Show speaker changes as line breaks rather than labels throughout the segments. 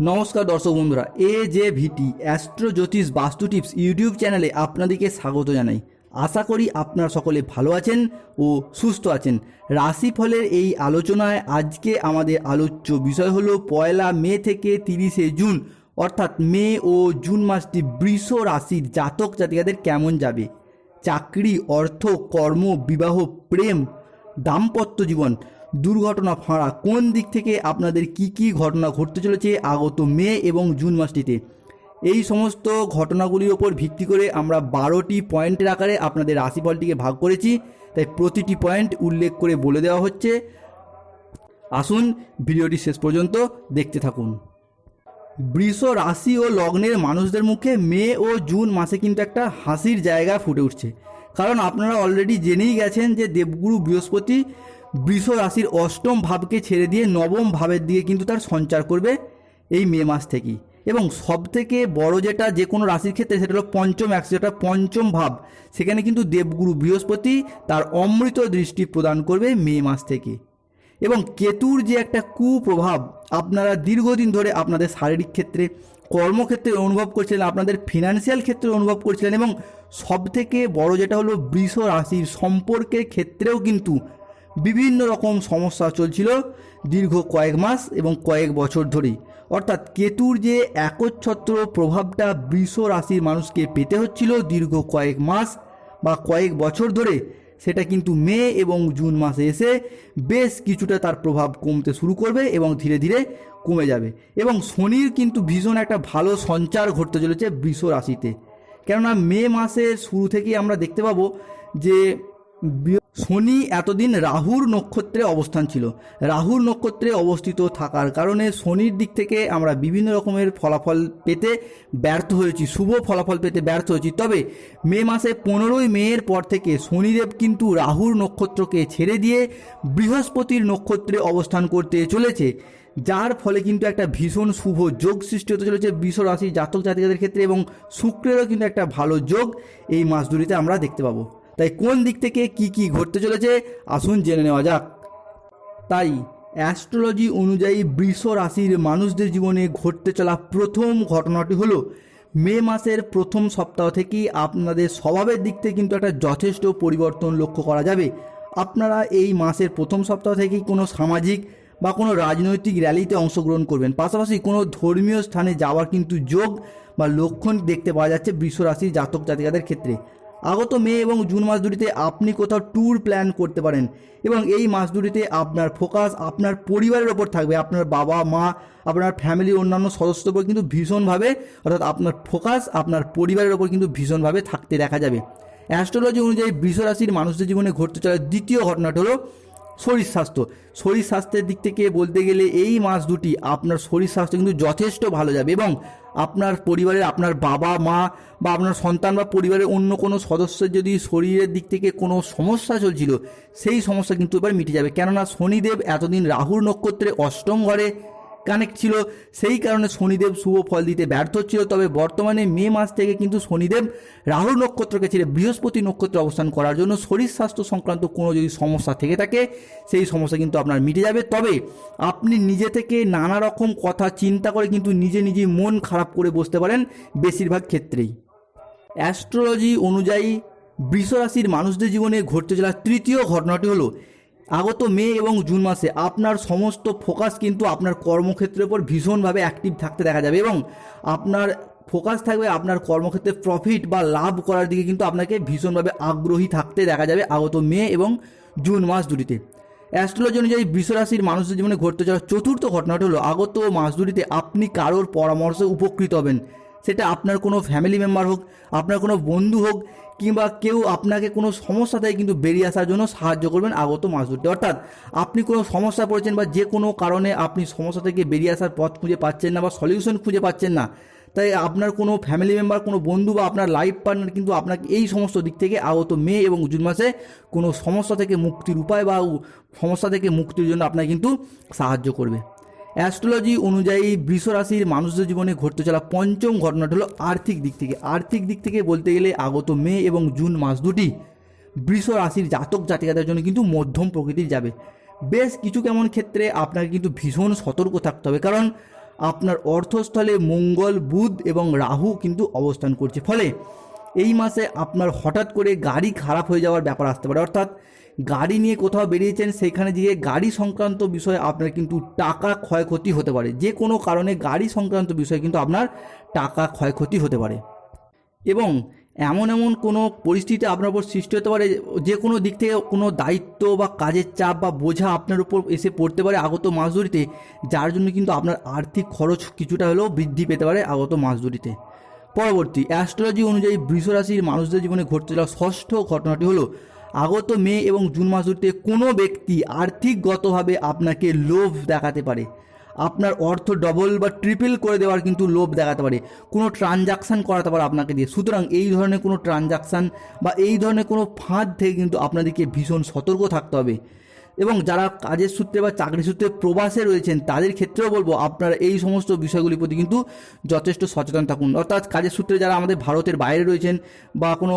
নমস্কার দর্শক বন্ধুরা এ জে ভিটি অ্যাস্ট্রো জ্যোতিষ বাস্তু টিপস ইউটিউব চ্যানেলে আপনাদেরকে স্বাগত জানাই। আশা করি আপনারা সকলে ভালো আছেন ও সুস্থ আছেন। রাশিফলের এই আলোচনায় আজকে আমাদের আলোচ্য বিষয় হলো পয়লা মে থেকে তিরিশে জুন, অর্থাৎ মে ও জুন মাসটি বৃষ রাশির জাতক জাতিকাদের কেমন যাবে? চাকরি, অর্থ, কর্ম, বিবাহ, প্রেম, দাম্পত্য জীবন দুর্ঘটনা ফাঁড়া। কোন দিক থেকে আপনাদের কি কি ঘটনা ঘটতে চলেছে আগত মে এবং জুন মাসটিতে? এই সমস্ত ঘটনাগুলির ওপর ভিত্তি করে আমরা বারোটি পয়েন্টের আকারে আপনাদের রাশিফলটিকে ভাগ করেছি। তাই প্রতিটি পয়েন্ট উল্লেখ করে বলে দেওয়া হচ্ছে। আসুন ভিডিওটি শেষ পর্যন্ত দেখতে থাকুন। বৃষ রাশি ও লগ্নের মানুষদের মুখে মে ও জুন মাসে কিন্তু একটা হাসির জায়গা ফুটে উঠছে। কারণ আপনারা অলরেডি জেনেই গেছেন যে দেবগুরু বৃহস্পতি বৃষ রাশির অষ্টম ভাবকে ছেড়ে দিয়ে নবম ভাবের দিকে কিন্তু তার সঞ্চার করবে এই মে মাস থেকেই। এবং সবথেকে বড় যেটা যে কোনো রাশির ক্ষেত্রে সেটা হলো পঞ্চম অ্যাক্স যেটা পঞ্চম ভাব। সেখানে কিন্তু দেবগুরু বৃহস্পতি তার অমৃত দৃষ্টি প্রদান করবে মে মাস থেকে। এবং কেতুর যে একটা কুপ্রভাব আপনারা দীর্ঘদিন ধরে আপনাদের শারীরিক ক্ষেত্রে, কর্মক্ষেত্রে অনুভব করছিলেন, আপনাদের ফিনান্সিয়াল ক্ষেত্রে অনুভব করছিলেন এবং সবথেকে বড় যেটা হলো বৃষ রাশির সম্পর্কের ক্ষেত্রেও কিন্তু বিভিন্ন রকম সমস্যা চলছিল দীর্ঘ কয়েক মাস এবং কয়েক বছর ধরেই অর্থাৎ কেতুর যে একচ্ছত্র প্রভাবটা বৃষ রাশির মানুষকে পেতে হচ্ছিল দীর্ঘ কয়েক মাস বা কয়েক বছর ধরে, সেটা কিন্তু মে এবং জুন মাসে এসে বেশ কিছুটা তার প্রভাব কমতে শুরু করবে এবং ধীরে ধীরে কমে যাবে। এবং শনির কিন্তু ভীষণ একটা ভালো সঞ্চার ঘটতে চলেছে বৃষ রাশিতে। কেননা মে মাসের শুরু থেকেই আমরা দেখতে পাবো যে শনি এতদিন রাহুর নক্ষত্রে অবস্থান ছিল। রাহুর নক্ষত্রে অবস্থিত থাকার কারণে শনির দিক থেকে আমরা বিভিন্ন রকমের ফলাফল পেতে ব্যর্থ হয়েছি, শুভ ফলাফল পেতে ব্যর্থ হয়েছি। তবে মে মাসে পনেরোই মেয়ের পর থেকে শনিদেব কিন্তু রাহুর নক্ষত্রকে ছেড়ে দিয়ে বৃহস্পতির নক্ষত্রে অবস্থান করতে চলেছে, যার ফলে কিন্তু একটা ভীষণ শুভ যোগ সৃষ্টি হতে চলেছে বৃষ রাশি জাতক জাতিকাদের ক্ষেত্রে এবং শুক্রেরও কিন্তু একটা ভালো যোগ এই মাস দুটিতে আমরা দেখতে পাবো। তাই কোন দিক থেকে কি কি ঘটতে চলেছে, আসুন জেনে নেওয়া যাক। তাই, অ্যাস্ট্রোলজি অনুযায়ী বৃষ রাশির মানুষদের জীবনে ঘটতে চলা প্রথম ঘটনাটি হলো, মে মাসের প্রথম সপ্তাহ থেকেই আপনাদের স্বভাবের দিক থেকে কিন্তু একটা যথেষ্ট পরিবর্তন লক্ষ্য করা যাবে। আপনারা এই মাসের প্রথম সপ্তাহ থেকেই কোনো সামাজিক বা কোনো রাজনৈতিক র্যালিতে অংশগ্রহণ করবেন। পাশাপাশি কোনো ধর্মীয় স্থানে যাওয়ার কিন্তু যোগ বা লক্ষণ দেখতে পাওয়া যাচ্ছে বৃষ রাশির জাতক জাতিকাদের ক্ষেত্রে। আগত মে এবং জুন মাস দুটিতে আপনি কোথাও ট্যুর প্ল্যান করতে পারেন এবং এই মাস দুটিতে আপনার ফোকাস আপনার পরিবারের ওপর থাকবে। আপনার বাবা, মা, আপনার ফ্যামিলির অন্যান্য সদস্যদের উপর কিন্তু ভীষণভাবে, অর্থাৎ আপনার ফোকাস আপনার পরিবারের ওপর কিন্তু ভীষণভাবে থাকতে দেখা যাবে। অ্যাস্ট্রোলজি অনুযায়ী বৃষ রাশির মানুষদের জীবনে ঘটতে চলা দ্বিতীয় ঘটনাটা হলো শরীর স্বাস্থ্য। শরীর স্বাস্থ্যের দিক থেকে বলতে গেলে এই মাস দুটি আপনার শরীর স্বাস্থ্য কিন্তু যথেষ্ট ভালো যাবে এবং আপনার পরিবারের, আপনার বাবা মা বা আপনার সন্তান বা পরিবারের অন্য কোনো সদস্যের যদি শরীরের দিক থেকে কোনো সমস্যা চলছিল, সেই সমস্যা কিন্তু এবার মিটে যাবে। কেননা শনিদেব এতদিন রাহুর নক্ষত্রে অষ্টম ঘরে কানেক্ট ছিল। সেই কারণে শনিদেব শুভ ফল দিতে ব্যর্থ হচ্ছিল তবে বর্তমানে মে মাস থেকে কিন্তু শনিদেব রাহু নক্ষত্রকে ছেড়ে বৃহস্পতি নক্ষত্রে অবস্থান করার জন্য শরীর স্বাস্থ্য সংক্রান্ত কোনো যদি সমস্যা থেকে থাকে, সেই সমস্যা কিন্তু আপনার মিটে যাবে। তবে আপনি নিজে থেকে নানা রকম কথা চিন্তা করে কিন্তু নিজে নিজে মন খারাপ করে বসতে পারেন বেশিরভাগ ক্ষেত্রেই। অ্যাস্ট্রোলজি অনুযায়ী বৃষ রাশির মানুষদের জীবনে ঘটতে চলা তৃতীয় ঘটনাটি হলো আগত মে এবং জুন মাসে আপনার সমস্ত ফোকাস কিন্তু আপনার কর্মক্ষেত্রের উপর ভীষণভাবে অ্যাক্টিভ থাকতে দেখা যাবে এবং আপনার ফোকাস থাকবে আপনার কর্মক্ষেত্রে প্রফিট বা লাভ করার দিকে কিন্তু আপনাকে ভীষণভাবে আগ্রহী থাকতে দেখা যাবে আগত মে এবং জুন মাস দুটিতে। অ্যাস্ট্রোলজি অনুযায়ী বিশ্বরাশির মানুষের জীবনে ঘটতে যাওয়া চতুর্থ ঘটনাটি হলো, আগত মাস দুটিতে আপনি কারোর পরামর্শে উপকৃত হবেন। সেটা আপনার কোনো ফ্যামিলি মেম্বার হোক, আপনার কোনো বন্ধু হোক কিংবা কেউ আপনাকে কোনো সমস্যা থেকে কিন্তু বেরিয়ে আসার জন্য সাহায্য করবেন আগত মাস ধরতে অর্থাৎ আপনি কোনো সমস্যা পড়েছেন বা যে কোনো কারণে আপনি সমস্যা থেকে বেরিয়ে আসার পথ খুঁজে পাচ্ছেন না বা সলিউশন খুঁজে পাচ্ছেন না, তাই আপনার কোনো ফ্যামিলি মেম্বার কোনো বন্ধু বা আপনার লাইফ পার্টনার কিন্তু আপনাকে এই সমস্ত দিক থেকে আগত মে এবং জুন মাসে কোনো সমস্যা থেকে মুক্তির উপায় বা সমস্যা থেকে মুক্তির জন্য আপনাকে কিন্তু সাহায্য করবে। অ্যাস্ট্রোলজি অনুযায়ী বৃষ রাশির মানুষদের জীবনে ঘটতে চলা পঞ্চম ঘটনাটা হলো আর্থিক দিক থেকে। আর্থিক দিক থেকে বলতে গেলে আগত মে এবং জুন মাস দুটি বৃষ রাশির জাতক জাতিকাদের জন্য কিন্তু মধ্যম প্রকৃতির যাবে। বেশ কিছু কেমন ক্ষেত্রে আপনাকে কিন্তু ভীষণ সতর্ক থাকতে হবে, কারণ আপনার অর্থস্থলে মঙ্গল, বুধ এবং রাহু কিন্তু অবস্থান করছে। ফলে এই মাসে আপনার হঠাৎ করে গাড়ি খারাপ হয়ে যাওয়ার ব্যাপার আসতে পারে। অর্থাৎ গাড়ি নিয়ে কোথাও বেরিয়েছেন, সেখানে গিয়ে গাড়ি সংক্রান্ত বিষয়ে আপনার কিন্তু টাকা ক্ষয়ক্ষতি হতে পারে। যে কোনো কারণে গাড়ি সংক্রান্ত বিষয়ে কিন্তু আপনার টাকা ক্ষয়ক্ষতি হতে পারে। এবং এমন এমন কোনো পরিস্থিতি আপনার উপর সৃষ্টি হতে পারে, যে কোনো দিক থেকে কোনো দায়িত্ব বা কাজের চাপ বা বোঝা আপনার উপর এসে পড়তে পারে আগত মাস ধরিতে যার জন্য কিন্তু আপনার আর্থিক খরচ কিছুটা হলেও বৃদ্ধি পেতে পারে আগত মাস ধরিতে পরবর্তী অ্যাস্ট্রোলজি অনুযায়ী বৃষ রাশির মানুষদের জীবনে ঘটতে যাওয়া ষষ্ঠ ঘটনাটি হলো আগত মে এবং জুন মাস ধরিতে কোনো ব্যক্তি আর্থিকগতভাবে আপনাকে লোভ দেখাতে পারে। আপনার অর্থ ডবল বা ট্রিপল করে দেওয়ার কিন্তু লোভ দেখাতে পারে। কোনো ট্রানজাকশান করাতে পারে আপনাকে দিয়ে। সুতরাং এই ধরনের কোনো ট্রানজাকশান বা এই ধরনের কোনো ফাঁদ থেকে কিন্তু আপনাদেরকে ভীষণ সতর্ক থাকতে হবে। এবং যারা কাজের সূত্রে বা চাকরি সূত্রে প্রবাসে রয়েছেন, তাদের ক্ষেত্রেও বলব আপনারা এই সমস্ত বিষয়গুলির প্রতি কিন্তু যথেষ্ট সচেতন থাকুন। অর্থাৎ কাজের সূত্রে যারা আমাদের ভারতের বাইরে রয়েছেন বা কোনো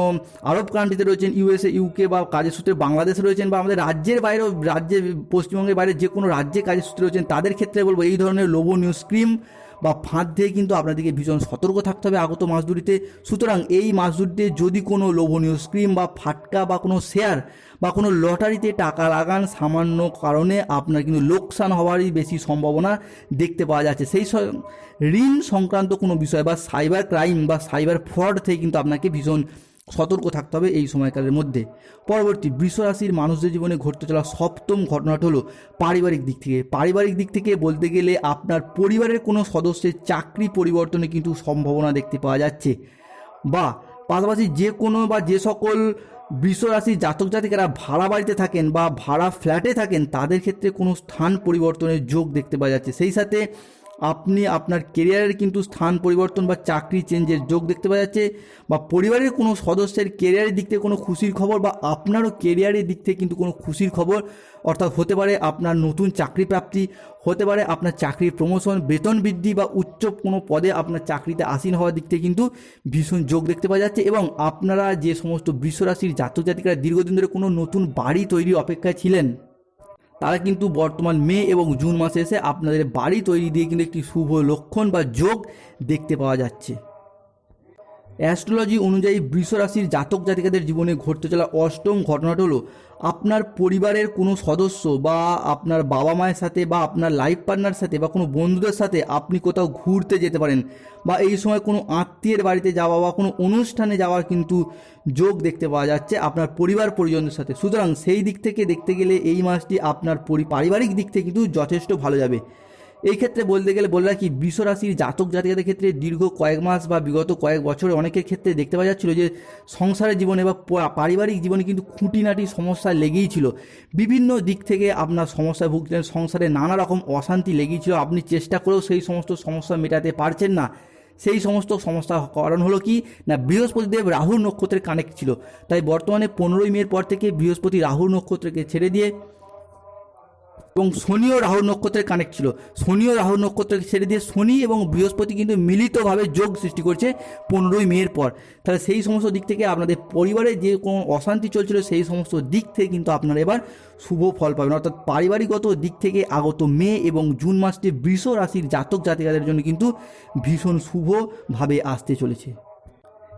আরব কান্ট্রিতে রয়েছেন ইউএসএ ইউকে বা কাজের সূত্রে বাংলাদেশে রয়েছেন বা আমাদের রাজ্যের বাইরেও রাজ্যে পশ্চিমবঙ্গের বাইরে যে কোনো রাজ্যে কাজের সূত্রে রয়েছেন, তাদের ক্ষেত্রে বলব এই ধরনের লোভনীয় স্ক্রিম বা ফাঁদ দিয়ে কিন্তু আপনাদেরকে ভীষণ সতর্ক থাকতে হবে আগত মাস দুটিতে সুতরাং এই মাস দুটিতে যদি কোনো লোভনীয় স্ক্রিম বা ফাটকা বা কোনো শেয়ার বা কোনো লটারিতে টাকা লাগান সামান্য কারণে আপনার কিন্তু লোকসান হওয়ারই বেশি সম্ভাবনা দেখতে পাওয়া যাচ্ছে। সেই ঋণ সংক্রান্ত কোনো বিষয় বা সাইবার ক্রাইম বা সাইবার ফ্রড থেকে কিন্তু আপনাকে ভীষণ সতর্ক থাকতে হবে এই সময়কালের মধ্যে। পরবর্তী রাশির মানুষদের জীবনে ঘটতে চলা সপ্তম ঘটনাটা হলো পারিবারিক দিক থেকে। পারিবারিক দিক থেকে বলতে গেলে আপনার পরিবারের কোনো সদস্যের চাকরি পরিবর্তনে কিন্তু সম্ভাবনা দেখতে পাওয়া যাচ্ছে। বা পাশাপাশি যে কোনো বা যে সকল রাশির জাতক জাতিকারা ভাড়া বাড়িতে থাকেন বা ভাড়া ফ্ল্যাটে থাকেন, তাদের ক্ষেত্রে কোনো স্থান পরিবর্তনের যোগ দেখতে পাওয়া যাচ্ছে। সেই সাথে আপনি আপনার কেরিয়ারের কিন্তু স্থান পরিবর্তন বা চাকরি চেঞ্জের যোগ দেখতে পাওয়া যাচ্ছে বা পরিবারের কোনো সদস্যের কেরিয়ারের দিক থেকে কোনো খুশির খবর বা আপনারও কেরিয়ারের দিক থেকে কিন্তু কোনো খুশির খবর, অর্থাৎ হতে পারে আপনার নতুন চাকরি প্রাপ্তি, হতে পারে আপনার চাকরির প্রমোশন বেতন বৃদ্ধি বা উচ্চ কোনো পদে আপনার চাকরিতে আসীন হওয়ার দিক থেকে কিন্তু ভীষণ যোগ দেখতে পাওয়া যাচ্ছে এবং আপনারা যে সমস্ত বিশ্বরাশির জাতক জাতিকারা দীর্ঘদিন ধরে কোনো নতুন বাড়ি তৈরি অপেক্ষায় ছিলেন তারা কিন্তু বর্তমান মে এবং জুন মাসে এসে আপনাদের বাড়ি তৈরি দিয়ে কিন্তু একটি শুভ লক্ষণ বা যোগ দেখতে পাওয়া যাচ্ছে। অ্যাস্ট্রোলজি অনুযায়ী বৃষ রাশির জাতক জাতিকাদের জীবনে ঘটতে চলা অষ্টম ঘটনাটা হলো, আপনার পরিবারের কোনো সদস্য বা আপনার বাবা মায়ের সাথে বা আপনার লাইফ পার্টনার সাথে বা কোনো বন্ধুদের সাথে আপনি কোথাও ঘুরতে যেতে পারেন বা এই সময় কোনো আত্মীয়ের বাড়িতে যাওয়া বা কোনো অনুষ্ঠানে যাওয়ার কিন্তু যোগ দেখতে পাওয়া যাচ্ছে আপনার পরিবার পরিজনদের সাথে। সুতরাং সেই দিক থেকে দেখতে গেলে এই মাসটি আপনার পারিবারিক দিক থেকে কিন্তু যথেষ্ট ভালো যাবে। এই ক্ষেত্রে বলতে গেলে বলে রাখি রাশির জাতক জাতিকাদের ক্ষেত্রে দীর্ঘ কয়েক মাস বা বিগত কয়েক বছরে অনেকের ক্ষেত্রে দেখতে পাওয়া যাচ্ছিল যে, সংসারের জীবনে বা পারিবারিক জীবনে কিন্তু খুঁটিনাটি সমস্যা লেগেই ছিল। বিভিন্ন দিক থেকে আপনার সমস্যায় ভুগছেন সংসারে নানা রকম অশান্তি লেগেই ছিল। আপনি চেষ্টা করেও সেই সমস্ত সমস্যা মেটাতে পারছেন না। সেই সমস্ত সমস্যা কারণ হলো কি, না, বৃহস্পতিদেব রাহুর নক্ষত্রের কানেক্ট ছিল। তাই বর্তমানে পনেরোই মের পর থেকে বৃহস্পতি রাহুর নক্ষত্রকে ছেড়ে দিয়ে এবং শনি ও রাহুর নক্ষত্রের কানেক্ট ছিল। শনি ও রাহুর নক্ষত্রকে ছেড়ে দিয়ে শনি এবং বৃহস্পতি কিন্তু মিলিতভাবে যোগ সৃষ্টি করছে পনেরোই মেয়ের পর। তাহলে সেই সমস্ত দিক থেকে আপনাদের পরিবারে যে কোনো অশান্তি চলছিল, সেই সমস্ত দিক থেকে কিন্তু আপনারা এবার শুভ ফল পাবেন। অর্থাৎ পারিবারিকগত দিক থেকে আগত মে এবং জুন মাসটি বৃষ রাশির জাতক জাতিকাদের জন্য কিন্তু ভীষণ শুভভাবে আসতে চলেছে।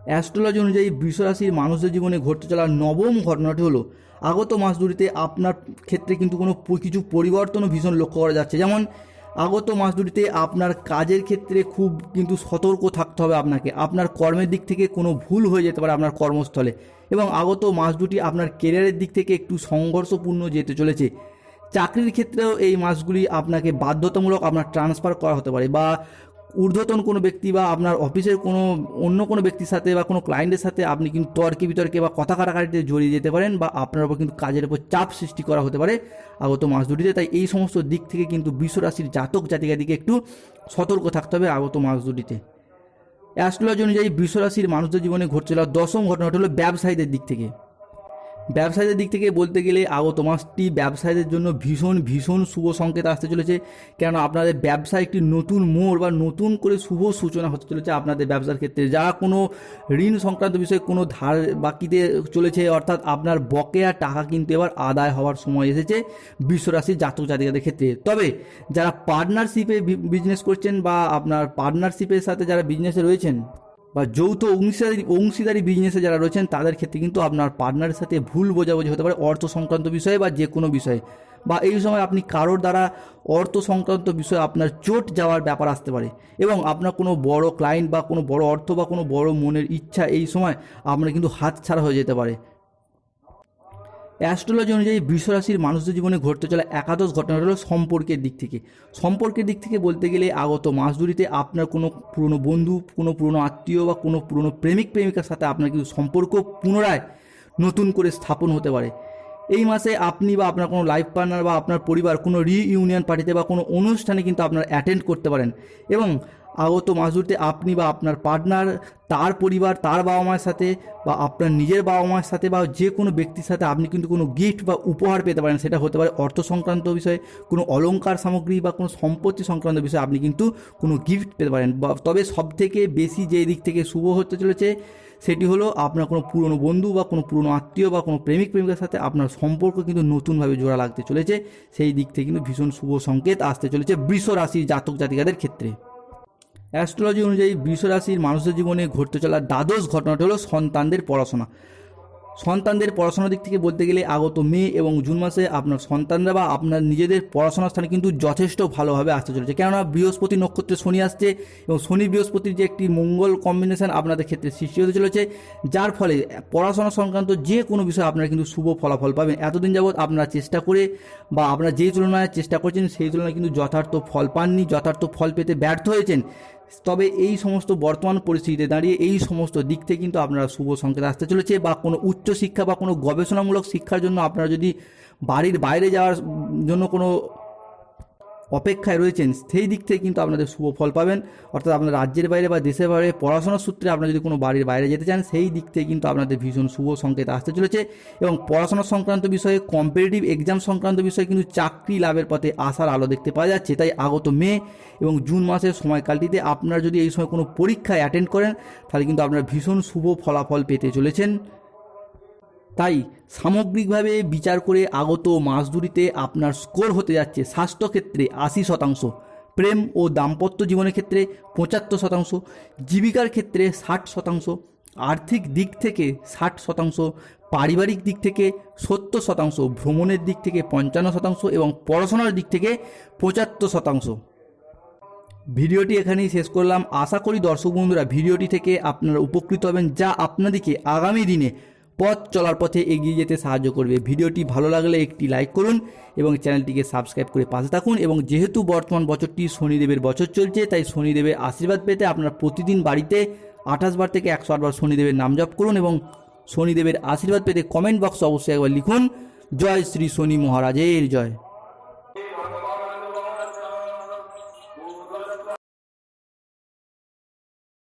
অ্যাস্ট্রোলজি অনুযায়ী বৃষ রাশির মানুষদের জীবনে ঘটতে চলা নবম ঘটনাটি হলো আগত মাস দুটিতে আপনার ক্ষেত্রে কিন্তু কোনো কিছু পরিবর্তনও ভীষণ লক্ষ্য করা যাচ্ছে। যেমন, আগত মাস দুটিতে আপনার কাজের ক্ষেত্রে খুব কিন্তু সতর্ক থাকতে হবে আপনাকে। আপনার কর্মের দিক থেকে কোনো ভুল হয়ে যেতে পারে আপনার কর্মস্থলে। এবং আগত মাস দুটি আপনার কেরিয়ারের দিক থেকে একটু সংঘর্ষপূর্ণ যেতে চলেছে। চাকরির ক্ষেত্রেও এই মাসগুলি আপনাকে বাধ্যতামূলক আপনার ট্রান্সফার করা হতে পারে বা ঊর্ধ্বতন কোনো ব্যক্তি বা আপনার অফিসের কোনো অন্য কোনো ব্যক্তির সাথে বা কোনো ক্লায়েন্টের সাথে আপনি কিন্তু তর্কে বিতর্কে বা কথা কাটাকাটিতে জড়িয়ে যেতে পারেন বা আপনার উপর কিন্তু কাজের উপর চাপ সৃষ্টি করা হতে পারে আগত মাস দুটিতে। তাই এই সমস্ত দিক থেকে কিন্তু বিশ্ব রাশির জাতক জাতিকাদিকে একটু সতর্ক থাকতে হবে আগত মাস দুটিতে। অ্যাস্ট্রোলজি অনুযায়ী বিশ্ব রাশির মানুষদের জীবনে ঘটছে চলা দশম ঘটনাটা হলো ব্যবসায়ীদের দিক থেকে। ব্যবসায়ীদের দিক থেকে বলতে গেলে আগত মাসটি ব্যবসায়ীদের জন্য ভীষণ ভীষণ শুভ সংকেত আসতে চলেছে। কেননা আপনাদের ব্যবসা একটি নতুন মোড় বা নতুন করে শুভ সূচনা হতে চলেছে আপনাদের ব্যবসার ক্ষেত্রে। যারা কোনো ঋণ সংক্রান্ত বিষয়ে কোনো ধার বাকিতে চলেছে, অর্থাৎ আপনার বকেয়া টাকা কিন্তু এবার আদায় হওয়ার সময় এসেছে বিশ্বরাশির জাতক জাতিকাদের ক্ষেত্রে। তবে যারা পার্টনারশিপে বিজনেস করছেন বা আপনার পার্টনারশিপের সাথে যারা বিজনেসে রয়েছেন বা যৌথ অংশীদারি অংশীদারি বিজনেসে যারা রয়েছেন, তাদের ক্ষেত্রে কিন্তু আপনার পার্টনারের সাথে ভুল বোঝাবুঝি হতে পারে অর্থ সংক্রান্ত বিষয়ে বা যে কোনো বিষয়ে। বা এই সময় আপনি কারোর দ্বারা অর্থ সংক্রান্ত বিষয়ে আপনার চোট যাওয়ার ব্যাপার আসতে পারে এবং আপনার কোনো বড় ক্লায়েন্ট বা কোনো বড় অর্থ বা কোনো বড় মনের ইচ্ছা এই সময় আপনার কিন্তু হাত ছাড়া হয়ে যেতে পারে। অ্যাস্ট্রোলজি অনুযায়ী বিশ্বরাশির মানুষদের জীবনে ঘটতে চলা একাদশ ঘটনাটা হলো সম্পর্কের দিক থেকে। সম্পর্কের দিক থেকে বলতে গেলে আগত মাস দুটিতে আপনার কোনো পুরনো বন্ধু, কোনো পুরনো আত্মীয় বা কোনো পুরনো প্রেমিক, প্রেমিকার সাথে আপনার কিন্তু সম্পর্ক পুনরায় নতুন করে স্থাপন হতে পারে। এই মাসে আপনি বা আপনার কোনো লাইফ পার্টনার বা আপনার পরিবার কোনো রিইউনিয়ন পার্টিতে বা কোনো অনুষ্ঠানে কিন্তু আপনার অ্যাটেন্ড করতে পারেন। এবং আগত মাসুরতে আপনি বা আপনার পার্টনার তার পরিবার, তার বাবা মায়ের সাথে বা আপনার নিজের বাবা মায়ের সাথে বা যে কোনো ব্যক্তির সাথে আপনি কিন্তু কোনো গিফট বা উপহার পেতে পারেন। সেটা হতে পারে অর্থ সংক্রান্ত বিষয়ে, কোনো অলংকার সামগ্রী বা কোনো সম্পত্তি সংক্রান্ত বিষয়ে আপনি কিন্তু কোনো গিফট পেতে পারেন। বা তবে সবথেকে বেশি যে দিক থেকে শুভ হতে চলেছে সেটি হলো আপনার কোনো পুরনো বন্ধু বা কোনো পুরনো আত্মীয় বা কোনো প্রেমিক প্রেমিকার সাথে আপনার সম্পর্ক কিন্তু নতুনভাবে জোড়া লাগতে চলেছে। সেই দিক থেকে কিন্তু ভীষণ শুভ সংকেত আসতে চলেছে বৃষ রাশির জাতক জাতিকাদের ক্ষেত্রে। অ্যাস্ট্রোলজি অনুযায়ী বৃষ রাশির মানুষের জীবনে ঘটতে চলা দ্বাদশ ঘটনাটি হলো সন্তানদের পড়াশোনা। সন্তানদের পড়াশোনার দিক থেকে বলতে গেলে আগত মে এবং জুন মাসে আপনার সন্তানরা বা আপনার নিজেদের পড়াশোনার স্থানে কিন্তু যথেষ্ট ভালোভাবে আসতে চলেছে। কেননা বৃহস্পতি নক্ষত্রে শনি আসছে এবং শনি বৃহস্পতির যে একটি মঙ্গল কম্বিনেশন আপনাদের ক্ষেত্রে সৃষ্টি হতে চলেছে, যার ফলে পড়াশোনা সংক্রান্ত যে কোনো বিষয়ে আপনারা কিন্তু শুভ ফলাফল পাবেন। এতদিন যাবৎ আপনারা চেষ্টা করে বা আপনারা যেই তুলনায় চেষ্টা করছেন, সেই তুলনায় কিন্তু যথার্থ ফল পাননি, যথার্থ ফল পেতে ব্যর্থ হয়েছেন। তবে এই সমস্ত বর্তমান পরিস্থিতিতে দাঁড়িয়ে এই সমস্ত দিক থেকে কিন্তু আপনারা শুভ সংকেত আসতে চলেছে বা কোনো উচ্চশিক্ষা বা কোনো গবেষণামূলক শিক্ষার জন্য আপনারা যদি বাড়ির বাইরে যাওয়ার জন্য কোনো অপেক্ষায় রয়েছেন, সেই দিক থেকে কিন্তু আপনাদের শুভ ফল পাবেন। অর্থাৎ আপনার রাজ্যের বাইরে বা দেশের বাইরে পড়াশোনার সূত্রে আপনারা যদি কোনো বাড়ির বাইরে যেতে চান, সেই দিক থেকে কিন্তু আপনাদের ভীষণ শুভ সংকেত আসতে চলেছে। এবং পড়াশোনা সংক্রান্ত বিষয়ে কম্পিটিটিভ এক্সাম সংক্রান্ত বিষয়ে কিন্তু চাকরি লাভের পথে আসার আলো দেখতে পাওয়া যাচ্ছে। তাই আগত মে এবং জুন মাসের সময়কালটিতে আপনারা যদি এই সময় কোনো পরীক্ষায় অ্যাটেন্ড করেন, তাহলে কিন্তু আপনারা ভীষণ শুভ ফলাফল পেতে চলেছেন। তাই সামগ্রিকভাবে বিচার করে আগত মাস দুটিতে আপনার স্কোর হতে যাচ্ছে স্বাস্থ্যক্ষেত্রে আশি শতাংশ, প্রেম ও দাম্পত্য জীবনের ক্ষেত্রে পঁচাত্তর শতাংশ, জীবিকার ক্ষেত্রে ষাট শতাংশ, আর্থিক দিক থেকে ষাট শতাংশ, পারিবারিক দিক থেকে সত্তর শতাংশ, ভ্রমণের দিক থেকে পঞ্চান্ন শতাংশ এবং পড়াশোনার দিক থেকে পঁচাত্তর শতাংশ। ভিডিওটি এখানেই শেষ করলাম। আশা করি দর্শক বন্ধুরা ভিডিওটি থেকে আপনারা উপকৃত হবেন যা আপনাদেরকে আগামী দিনে পথ চলার পথে এগিয়ে যেতে সাহায্য করবে। ভিডিওটি ভালো লাগলে একটি লাইক করুন এবং চ্যানেলটিকে সাবস্ক্রাইব করে পাশে থাকুন এবং যেহেতু বর্তমান বছরটি শনিদেবের বছর চলছে, তাই শনিদেবের আশীর্বাদ পেতে আপনারা প্রতিদিন বাড়িতে আঠাশ বার থেকে একশো আটবার শনিদেবের নাম জপ করুন এবং শনিদেবের আশীর্বাদ পেতে কমেন্ট বক্সে অবশ্যই একবার লিখুন। জয় শ্রী শনি মহারাজের জয়।